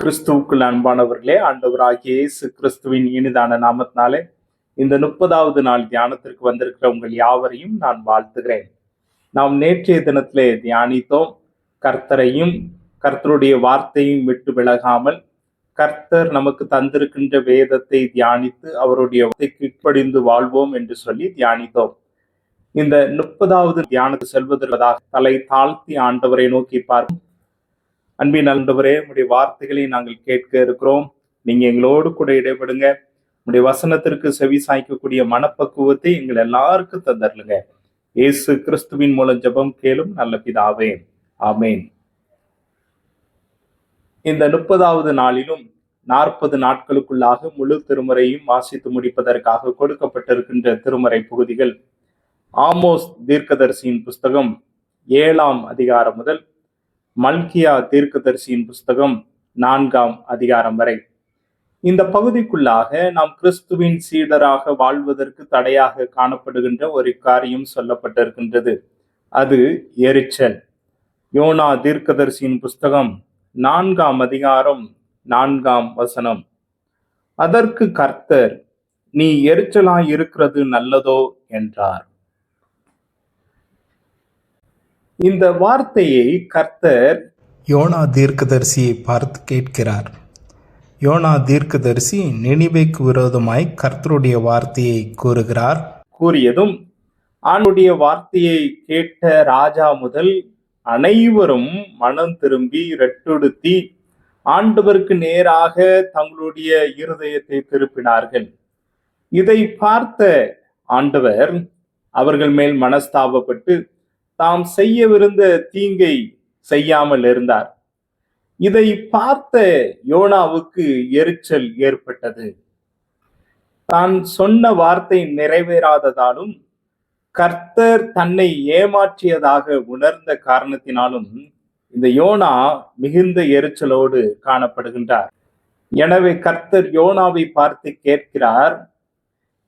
கிறிஸ்துவுக்குள் அன்பானவர்களே ஆண்டவராகிய இயேசு கிறிஸ்துவின் இனிதான நாமத்தினாலே இந்த முப்பதாவது நாள் தியானத்திற்கு வந்திருக்கிற உங்கள் யாவரையும் நான் வாழ்த்துகிறேன். நாம் நேற்றைய தினத்திலே தியானித்தோம். கர்த்தரையும் கர்த்தருடைய வார்த்தையும் விட்டு விலகாமல் கர்த்தர் நமக்கு தந்திருக்கின்ற வேதத்தை தியானித்து அவருடைய கீழ்ப்படிந்து வாழ்வோம் என்று சொல்லி தியானித்தோம். இந்த முப்பதாவது தியானத்து செல்வதற்காக தலை தாழ்த்தி ஆண்டவரை நோக்கி பார்ப்போம். அன்பின் ஆண்டவரே உடைய வார்த்தைகளை நாங்கள் கேட்க இருக்கிறோம். நீங்க எங்களோடு கூட இடைபடுங்க. உடைய வசனத்திற்கு செவி சாய்க்கக்கூடிய மனப்பக்குவத்தை எங்கள் எல்லாருக்கும் தந்தரலுங்க இயேசு கிறிஸ்துவின் மூலம் ஜபம் கேளும் நல்ல பிதாவே. ஆமேன். இந்த முப்பதாவது நாளிலும் நாற்பது நாட்களுக்குள்ளாக முழு திருமுறையும் வாசித்து முடிப்பதற்காக கொடுக்கப்பட்டிருக்கின்ற திருமறை பகுதிகள். ஆமோஸ் தீர்க்கதரிசியின் புஸ்தகம் ஏழாம் அதிகாரம் முதல் மல்கியா தீர்க்கதரிசியின் புஸ்தகம் நான்காம் அதிகாரம் வரை. இந்த பகுதிக்குள்ளாக நாம் கிறிஸ்துவின் சீடராக வாழ்வதற்கு தடையாக காணப்படுகின்ற ஒரு காரியம் சொல்லப்பட்டிருக்கின்றது. அது எரிச்சல். யோனா தீர்க்கதரிசியின் புஸ்தகம் நான்காம் அதிகாரம் நான்காம் வசனம். அதற்கு கர்த்தர் நீ எரிச்சலாய் இருக்கிறது நல்லதோ? என்றார். இந்த வார்த்தையை கர்த்தர் யோனா தீர்க்கதரிசியை பார்த்து கேட்கிறார். யோனா தீர்க்கதரிசி நினிவேக்கு விரோதமாய் கர்த்தருடைய வார்த்தையை கூறுகிறார். கூறியதும் ஆண்டுடைய வார்த்தையை கேட்ட ராஜா முதல் அனைவரும் மனம் திரும்பி ரெட்டொடுத்தி ஆண்டவருக்கு நேராக தங்களுடைய இருதயத்தை திருப்பினார்கள். இதை பார்த்த ஆண்டவர் அவர்கள் மேல் மனஸ்தாபப்பட்டு தாம் செய்யவிருந்த தீங்கை செய்யாமல் இருந்தார். இதை பார்த்த யோனாவுக்கு எரிச்சல் ஏற்பட்டது. தான் சொன்ன வார்த்தை நிறைவேறாததாலும் கர்த்தர் தன்னை ஏமாற்றியதாக உணர்ந்த காரணத்தினாலும் இந்த யோனா மிகுந்த எரிச்சலோடு காணப்படுகின்றார். எனவே கர்த்தர் யோனாவை பார்த்து கேட்கிறார்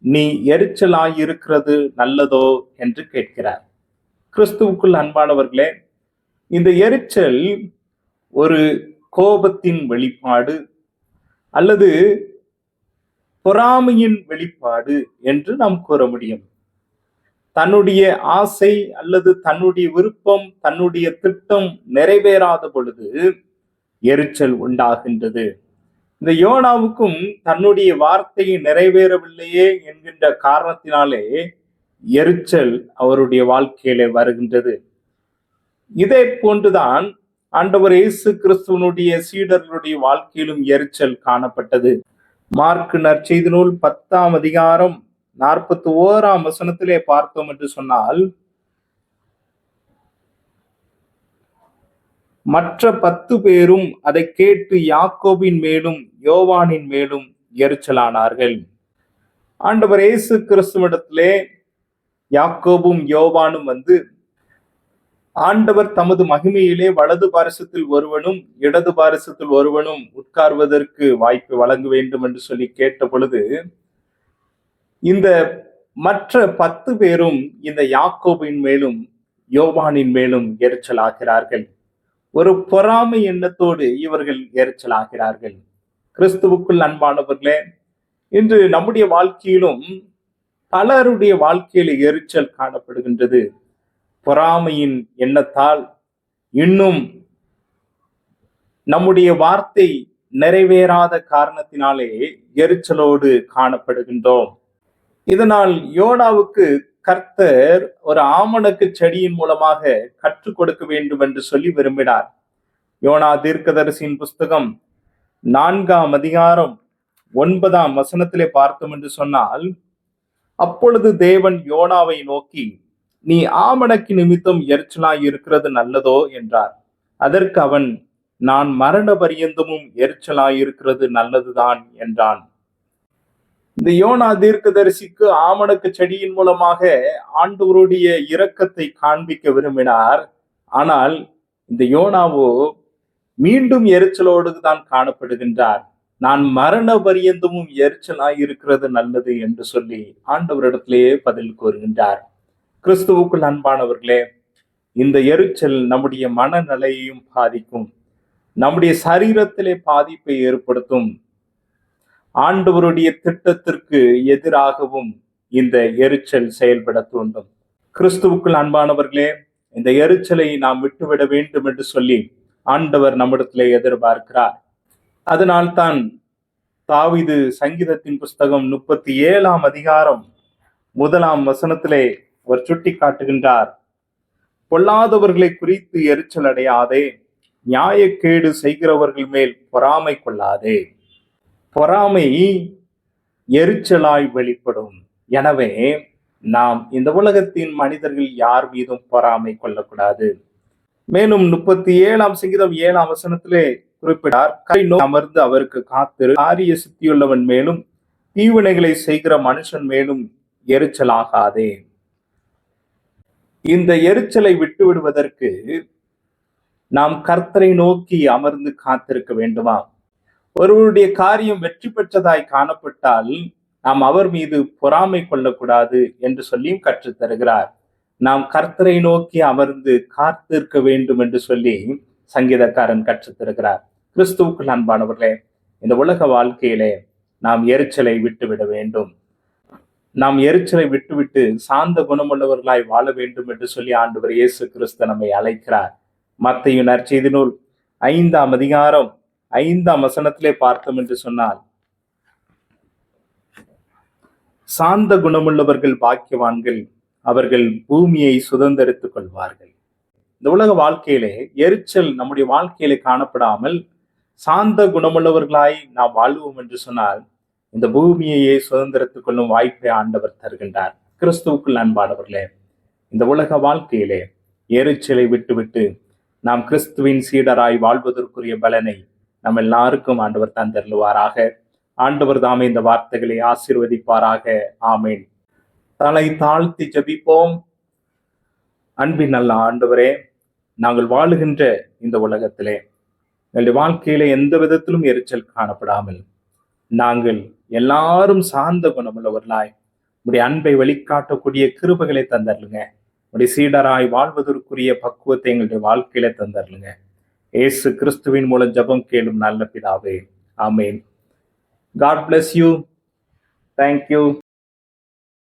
நீ எரிச்சலாயிருக்கிறது நல்லதோ? என்று கேட்கிறார். கிறிஸ்துவுக்குள் அன்பானவர்களே இந்த எரிச்சல் ஒரு கோபத்தின் வெளிப்பாடு அல்லது பொறாமையின் வெளிப்பாடு என்று நாம் கூற முடியும். தன்னுடைய ஆசை அல்லது தன்னுடைய விருப்பம் தன்னுடைய திட்டம் நிறைவேறாத பொழுது எரிச்சல் உண்டாகின்றது. இந்த யோனாவுக்கும் தன்னுடைய வார்த்தையை நிறைவேறவில்லையே என்கின்ற காரணத்தினாலே எரிச்சல் அவருடைய வாழ்க்கையிலே வருகின்றது. இதே போன்றுதான் ஆண்டவர் இயேசு கிறிஸ்துவனுடைய சீடர்களுடைய வாழ்க்கையிலும் எரிச்சல் காணப்பட்டது. மார்க் நற்செய்தி நூல் பத்தாம் அதிகாரம் நாற்பத்தி ஓராம் வசனத்திலே பார்த்தோம் என்று சொன்னால் மற்ற பத்து பேரும் அதை கேட்டு யாக்கோபின் மேலும் யோவானின் மேலும் எரிச்சலானார்கள். ஆண்டவர் இயேசு கிறிஸ்துவிடத்திலே யாக்கோபும் யோவானும் வந்து ஆண்டவர் தமது மகிமையிலே வலது பாரசத்தில் ஒருவனும் இடது பாரசத்தில் ஒருவனும் உட்கார்வதற்கு வாய்ப்பு வழங்க வேண்டும் என்று சொல்லி கேட்ட பொழுது இந்த மற்ற பத்து பேரும் இந்த யாக்கோபின் மேலும் யோவானின் மேலும் எரிச்சலாகிறார்கள். ஒரு பொறாமை எண்ணத்தோடு இவர்கள் எரிச்சலாகிறார்கள். கிறிஸ்துவுக்குள் அன்பானவர்களே இன்று நம்முடைய வாழ்க்கையிலும் பலருடைய வாழ்க்கையில எரிச்சல் காணப்படுகின்றது. பொறாமையின் எண்ணத்தால் இன்னும் நம்முடைய வார்த்தை நிறைவேறாத காரணத்தினாலே எரிச்சலோடு காணப்படுகின்றோம். இதனால் யோனாவுக்கு கர்த்தர் ஒரு ஆமணக்கு செடியின் மூலமாக கற்றுக் கொடுக்க வேண்டும் என்று சொல்லி விரும்பினார். யோனா தீர்க்கதரிசியின் புஸ்தகம் நான்காம் அதிகாரம் ஒன்பதாம் வசனத்திலே பார்த்தோம் என்று சொன்னால் அப்பொழுது தேவன் யோனாவை நோக்கி நீ ஆமணக்கு நிமித்தம் எரிச்சலாய் இருக்கிறது நல்லதோ? என்றார். அதற்கு அவன் நான் மரண பரியந்தமும் எரிச்சலாய் இருக்கிறது நல்லதுதான் என்றான். இந்த யோனா தீர்க்கதரிசிக்கு ஆமணக்கு செடியின் மூலமாக ஆண்டவருடைய இரக்கத்தை காண்பிக்க விரும்பினார். ஆனால் இந்த யோனாவோ மீண்டும் எரிச்சலோடு தான் காணப்படுகின்றார். நான் மரண பரியந்தமும் எரிச்சலாய் இருக்கிறது நல்லது என்று சொல்லி ஆண்டவரிடத்திலேயே பதில் கூறுகின்றார். கிறிஸ்துவுக்குள் அன்பானவர்களே இந்த எரிச்சல் நம்முடைய மனநிலையையும் பாதிக்கும். நம்முடைய சரீரத்திலே பாதிப்பை ஏற்படுத்தும். ஆண்டவருடைய திட்டத்திற்கு எதிராகவும் இந்த எரிச்சல் செயல்பட தூண்டும். கிறிஸ்துவுக்குள் அன்பானவர்களே இந்த எரிச்சலை நாம் விட்டுவிட வேண்டும் என்று சொல்லி ஆண்டவர் நம்மிடத்திலே எதிர்பார்க்கிறார். அதனால்தான் தாவிது சங்கீதத்தின் புஸ்தகம் முப்பத்தி ஏழாம் அதிகாரம் முதலாம் வசனத்திலே அவர் சுட்டி காட்டுகின்றார் பொல்லாதவர்களை குறித்து எரிச்சல் அடையாதே நியாயக்கேடு செய்கிறவர்கள் மேல் பொறாமை கொள்ளாதே. பொறாமை எரிச்சலாய் வெளிப்படும். எனவே நாம் இந்த உலகத்தின் மனிதர்கள் யார் மீதும் பொறாமை கொள்ளக்கூடாது. மேலும் முப்பத்தி ஏழாம் சங்கீதம் ஏழாம் வசனத்திலே குறிப்பிட்டார். கரை அமர்ந்து அவருக்கு காத்திரு. காரிய சித்தியுள்ளவன் மேலும் தீவினைகளை செய்கிற மனுஷன் மேலும் எரிச்சலாகாதே. இந்த எரிச்சலை விட்டு விடுவதற்கு நாம் கர்த்தரை நோக்கி அமர்ந்து காத்திருக்க வேண்டுமா? ஒருவருடைய காரியம் வெற்றி பெற்றதாய் காணப்பட்டால் நாம் அவர் மீது பொறாமை கொள்ளக்கூடாது என்று சொல்லியும் கற்றுத் தருகிறார் நாம் கர்த்தரை நோக்கி அமர்ந்து காத்திருக்க வேண்டும் என்று சொல்லி சங்கீதக்காரன் கற்றுத்திருக்கிறார். கிறிஸ்துவுக்கு கிறிஸ்துவுக்குள் அன்பானவர்களே இந்த உலக வாழ்க்கையிலே நாம் எரிச்சலை விட்டுவிட வேண்டும். நாம் எரிச்சலை விட்டுவிட்டு சாந்த குணமுள்ளவர்களாய் வாழ வேண்டும் என்று சொல்லி ஆண்டவர் இயேசு கிறிஸ்து நம்மை அழைக்கிறார். மத்தையும் நற்செய்தி நூல் ஐந்தாம் அதிகாரம் ஐந்தாம் வசனத்திலே பார்த்தோம் என்று சொன்னால் சாந்த குணமுள்ளவர்கள் பாக்கியவான்கள் அவர்கள் பூமியை சுதந்திரித்துக் கொள்வார்கள். இந்த உலக வாழ்க்கையிலே எரிச்சல் நம்முடைய வாழ்க்கையிலே காணப்படாமல் சாந்த குணமுள்ளவர்களாய் நாம் வாழ்வோம் என்று சொன்னால் இந்த பூமியையே சுதந்திரத்துக் கொள்ளும் வாய்ப்பை ஆண்டவர் தருகின்றார். கிறிஸ்துவுக்குள் அன்பானவர்களே இந்த உலக வாழ்க்கையிலே எரிச்சலை விட்டுவிட்டு நாம் கிறிஸ்துவின் சீடராய் வாழ்வதற்குரிய பலனை நம்ம எல்லாருக்கும் ஆண்டவர் தந்தருளுவாராக. ஆண்டவர் தாமே இந்த வார்த்தைகளை ஆசீர்வதிப்பாராக. ஆமேன். தலை தாழ்த்தி ஜபிப்போம். அன்பின் நல்ல ஆண்டவரே நாங்கள் வாழுகின்ற இந்த உலகத்திலே எங்களுடைய வாழ்க்கையில எந்த விதத்திலும் எரிச்சல் காணப்படாமல் நாங்கள் எல்லாரும் சார்ந்த குணமுள்ளவர்களாய் உடைய அன்பை வழிகாட்டக்கூடிய கிருபைகளை தந்தருளுங்க. உடைய சீடராய் வாழ்வதற்குரிய பக்குவத்தை எங்களுடைய வாழ்க்கையில தந்தருளுங்க. ஏசு கிறிஸ்துவின் மூலம் ஜெபம் கேளும் நல்ல பிதாவே. ஆமேன். God bless you thank you